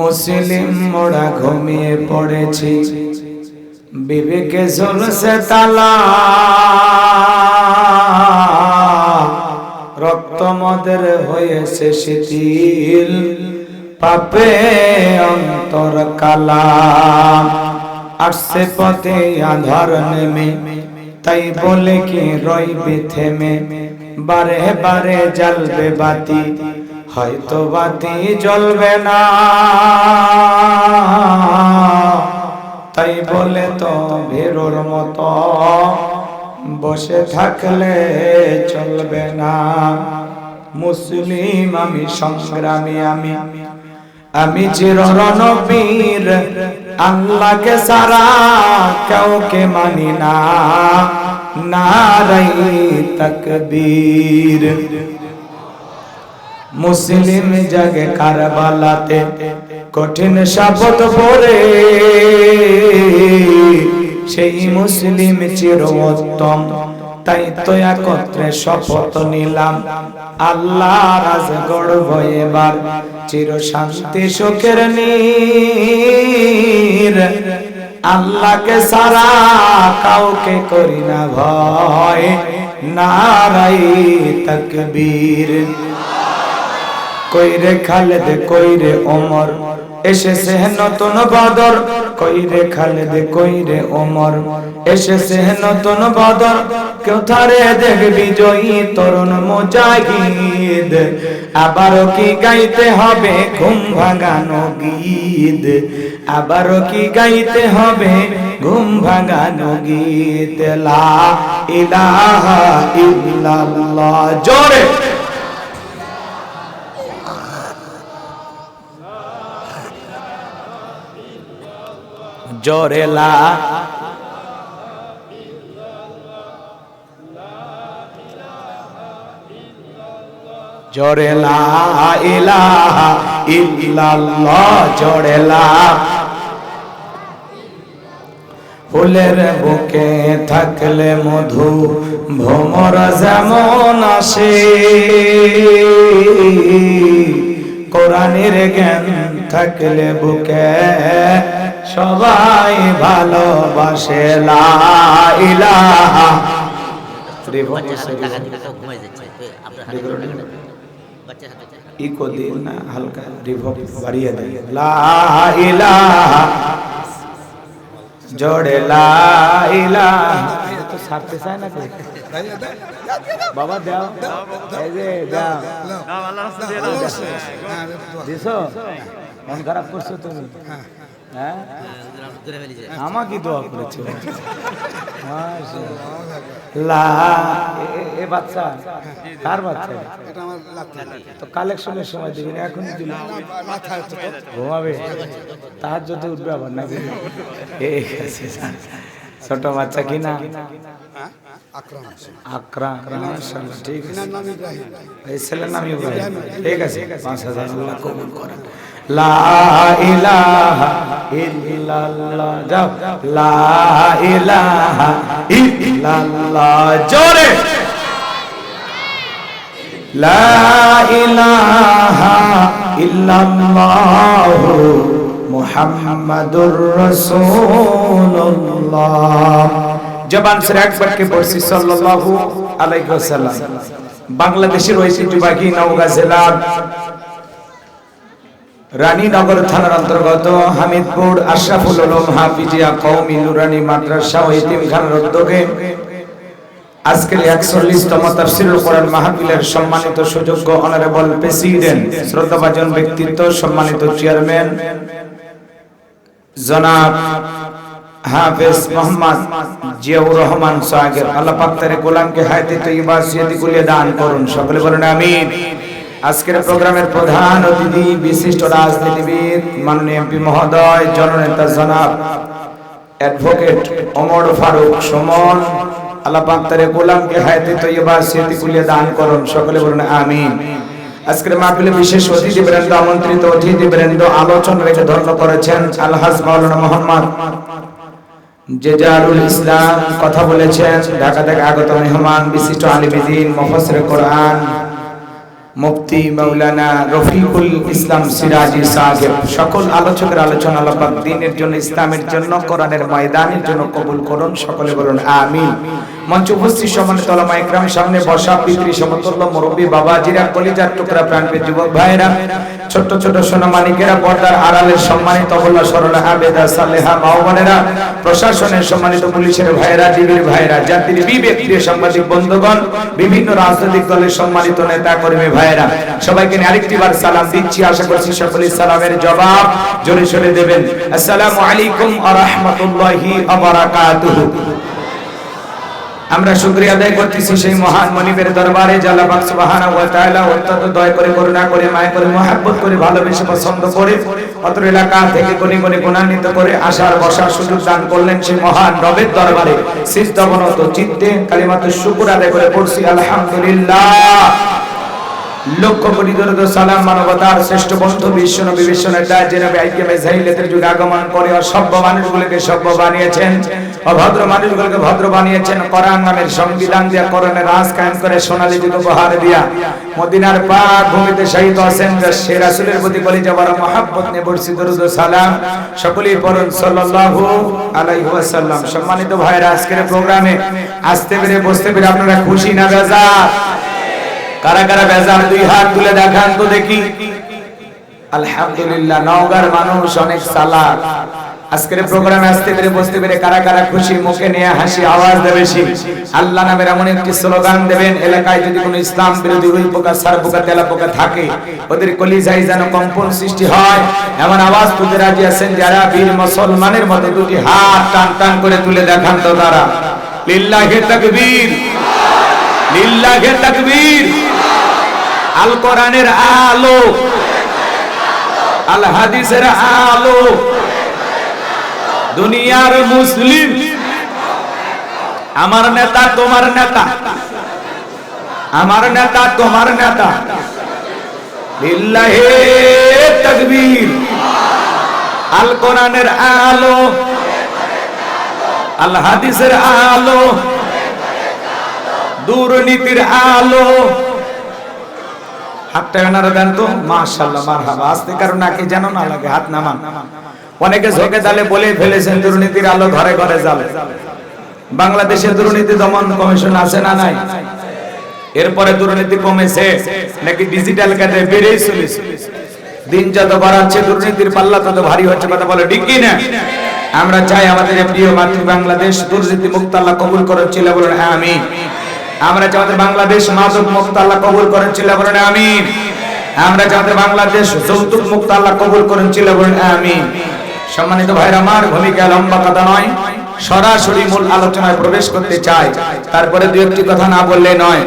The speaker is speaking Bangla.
মুসলিম মোড়া ঘুমিয়ে পড়েছি। বিবেকে ঝুলছে তালা। রক্ত মদের হয়েছে শিথিল। পাপে অন্তর কালা। আসছে পথে আধার নেমে। তাই বলে কি রইবে থেমে। বারে বারে জ্বলবে বাতি। হয়তো বাতি জ্বলবে না। তাই বলে তো ভেরোর মতো বসে থাকলে চলবে না। মুসলিম আমি, সংগ্রামী আমি আমি চির রণবীর আল্লাহকে সারা কাউকে মানি না। নারাই তকবীর। মুসলিম জাগে কারবালাতে কঠিন শপথ পরে। সেই মুসলিম চির উত্তম, তাই তো একত্রে শপথ নিলাম। আল্লাহ রাজ গড়ব এবার, চির শান্তি সুখের নীর। আল্লাহকে সারা কাউকে করি না ভয় নারাই তকবীর। কইরে খালেদ, কইরে ওমর। এসেছে নতুন বদর। কইরে খালেদ, কইরে ওমর। এসেছে নতুন বদর। কোথারে দেখবি জয়ী তরুণ মুজাহিদ। আবারও কি গাইতে হবে ঘুম ভাঙানো গীত? আবারও কি গাইতে হবে ঘুম ভাঙানো গীত? লা ইলাহা ইল্লাল্লাহ। জোরে। জোরেলা জোরেলা ইলাহা ইল্লাল্লাহ জোরেলা ফুলের বুকে থাকলে মধু ভ্রমর যেমন আসে। কোরআনের জ্ঞান থাকলে বুকে সবাই ভালোবাসে। ইকো দিন না হালকা রিভব বাড়িয়ে দেয়। লা ইলাহা। জোড়ে লা ইলাহা। তো ছাড়তে চায় না বাবা দাও। এই যে দাও। দিছো? মন খারাপ করছ তুমি? হ্যাঁ। হ্যাঁ, আমাকে দোয়া করেছে। এ- বাচ্চা? কার বাচ্চা? তো কালেকশনের সময় দিবি এখন ঘুমাবে? তার যদি উঠবে আবার নাকি? ছোট বাচ্চা কিনা ঠিক আছে। ছেলের নাম ইব্রাহিম। ঠিক আছে। পাঁচ হাজার কবুল জোরে। লা ইলাহা ইল্লাল্লাহ মুহাম্মাদুর বাংলাদেশের ঐতিহ্যবাহী নওগাঁ জেলার রানীনগর থানার অন্তর্গত হামিদপুর আশরাফুল উলুম হাফিজিয়া কওমি নুরানি মাদ্রাসা ও এতিমখানার উদ্যোগে আজকের একচল্লিশতম তাফসিরুল কোরআন মাহফিলের সম্মানিত সুযোগ্য অনারেবল প্রেসিডেন্ট, শ্রদ্ধাভাজন ব্যক্তিত্ব, সম্মানিত চেয়ারম্যান, জনাব হাফেজ মোহাম্মদ জিয়াউর রহমান সাহেব আল্লাহ পাক তার গোলামকে হায়াতে তৈবা সিয়াতি কুলিয়ে দান করুন। সকলে বলেন আমিন। আজকের প্রোগ্রামের প্রধান অতিথি, বিশিষ্ট রাজনীতিবিদ, মাননীয় এমপি মহোদয়, জননেতা জনাব, অ্যাডভোকেট ওমর ফারুক সুমন আল্লাহ পাক গোলামকে হায়াতে তৈবা সিয়াতি কুলিয়ে দান করুন, সকলে বলেন আমিন। আজকের মাহফিলে বিশেষ অতিথি বৃন্দ, আমন্ত্রিত অতিথি বৃন্দ আলোচনা রেখে ধন্য করেছেন আলহাজ মাওলানা মোহাম্মদ জেজারুল ইসলাম। কথা বলেছেন, ঢাকা থেকে আগত মেহমান, বিশিষ্ট আলিমিদিন মুফাসসির কোরআন মুফতি মাওলানা রফিকুল ইসলাম সিরাজি সাহেব, সকল আলোচকের আলোচনা আলাপাক দিনের জন্য, ইসলামের জন্য, কোরআনের ময়দানের জন্য কবুল করুন, সকলে বলুন আমিন। মঞ্চ উপস্থিত সম্মানিত ওলামা ইকরাম সামনে বসা পিতৃ সমতুল্য মুরব্বী বাবাজিরা, কলিজার টুকরা প্রাণপ্রিয় যুবক ভাইরা ছোট সোনা মানিকেরা পর্দার আড়ালের সম্মানিত বল্লা সরলা আবেদা সালেহা মাওবানেরা প্রশাসনের সম্মানিত পুলিশের ভাইরা ডিবির ভাইরা জাতির বিবেক প্রিয় সাংবাদিক বন্ধুগণ, বিভিন্ন রাজনৈতিক দলের সম্মানিত নেতা কর্মী ভাইরা সবাইকে আরেকটি বার সালাম দিচ্ছি। আশা করছি সকলেই সালামের জবাব জোরে সরে দেবেন। আসসালামু আলাইকুম ওয়া রাহমাতুল্লাহি ওয়া বারাকাতুহু। আমরা শুকরিয়া আদায় করতেছি সেই মহান মনিবের দরবারে জালাবাক সুবহানাহু ওয়া তাআলা অত্যন্ত দয়া করে, করুণা করে, মায়া করে, মহব্বত করে, ভালোবেসে, পছন্দ করে, অত্র এলাকা থেকে কোনি কোনি গুণান্বিত করে আসার বসার সুযোগ দান করলেন সেই মহান রবের দরবারে। সিজদাবনত চিত্তে কালিমাতুশ শুকর আদায় করে পড়ছি, আলহামদুলিল্লাহ। লক্ষ কোটি দরুদ সালাম মানবতার শ্রেষ্ঠ বন্ধু বিশ্ব নবী বিশ্ব নেতা জেনাবে আইকেমে জাহিলিয়াতের যুগে আগমন করে অসভ্য মানুষগুলোকে সভ্য বানিয়েছেন, অভদ্র মানুষগুলোকে ভদ্র বানিয়েছেন নামের সংবিধান দিয়া রাজ কায়েম করে সোনালী যুগ উপহার দিয়া। মদিনার ভূমিতে শহীদ আছেন সে প্রতি বলি মহব্বত পড়ছি দরুদ সালাম সকলেই আলাইহি ওয়াসাল্লাম। সম্মানিত ভাইরা আজকের প্রোগ্রামে আসতে পেরে, বসতে পেরে আপনারা খুশি না বেজার কারা কারা বেজার দুই হাত তুলে দেখান তো দেখি। আলহামদুলিল্লাহ, নওগাঁর মানুষ অনেক সালাক আজকের প্রোগ্রামে আসতে পেরে বসতে পেরে কারা কারা খুশি, মুখে নিয়ে হাসি, আওয়াজ দেবে আল্লাহ নামের এমন একটি স্লোগান দেবেন, এলাকায় যদি কোনো ইসলাম বিরোধী উই পোকা, সার পোকা, তেলা পোকা থাকে, ওদের কলিজাই যেন কম্পন সৃষ্টি হয়। এমন আওয়াজ তুলতে রাজি আছেন যারা বীর মুসলমানের মতো দুটি হাত টান টান করে তুলে দেখান তো তারা। লিল্লাহে তাকবীর। লিল্লাহে তাকবীর। আল কোরআনের আলো। আল হাদিসের আলো। দুনিয়ার মুসলিম। আমার নেতা, তোমার নেতা। আমার নেতা, তোমার নেতা। লিল্লাহে তাকবীর। আল কোরআনের আলো। আল হাদিসের আলো। দুর্নীতির আলো। হাতটা এনারা দেন তো? মাশাআল্লাহ, মারহাবা। আস্তে কারণ নাকি যেন না লাগে, হাত নামান অনেকে ঝোঁকে দালে বলে ফেলেছেন, দুর্নীতির আলো ঘরে ঘরে জ্বালে। বাংলাদেশের দুর্নীতি দমন কমিশন আছে না নাই? এরপরে দুর্নীতি কমেছে, নাকি ডিজিটাল কাজে বেড়েই চলেছে? দিন যত বাড়াচ্ছে, দুর্নীতির পাল্লা তত ভারী হচ্ছে, কথা বলে ঠিক না আমরা চাই আমাদের প্রিয় মাতৃ বাংলাদেশ দুর্নীতি মুক্ত আল্লাহ কবুল করার ছিল বলেন হ্যাঁ আমি আমরা যাদের বাংলাদেশ মাদক মুক্ত আল্লাহ কবুল করেন, চিল্লা বলেন, আমিন। আমরা যাদের বাংলাদেশ যৌতুক মুক্ত আল্লাহ কবুল করেন, চিল্লা বলেন, আমিন। সম্মানিত ভাইরা, আমার ভূমিকা লম্বা কথা নয়, সরাসরি মূল আলোচনায় প্রবেশ করতে চাই। তারপরে দু একটি কথা না বললে নয়।